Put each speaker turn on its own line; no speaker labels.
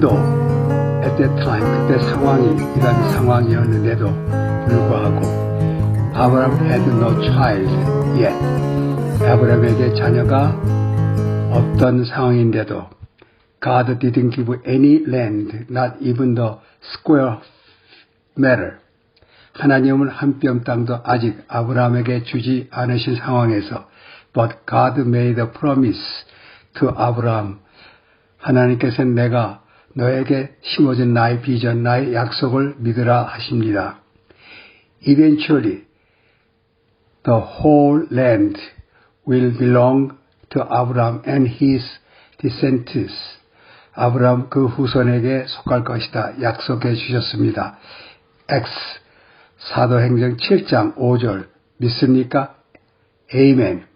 Though at that time 그때 상황이 이런 상황이었는데도 불구하고 아브라함 had no child yet. 아브라함에게 자녀가 없던 상황인데도 God didn't give any land, not even the square meter. 하나님은 한 뼘 땅도 아직 아브라함에게 주지 않으신 상황에서 but God made a promise to Abraham. 하나님께서는 내가 너에게 심어준 나의 비전, 나의 약속을 믿으라 하십니다. Eventually, the whole land will belong to Abraham and his descendants. 아브라함 그 후손에게 속할 것이다. 약속해 주셨습니다. X 사도행전 7장 5절 믿습니까? Amen.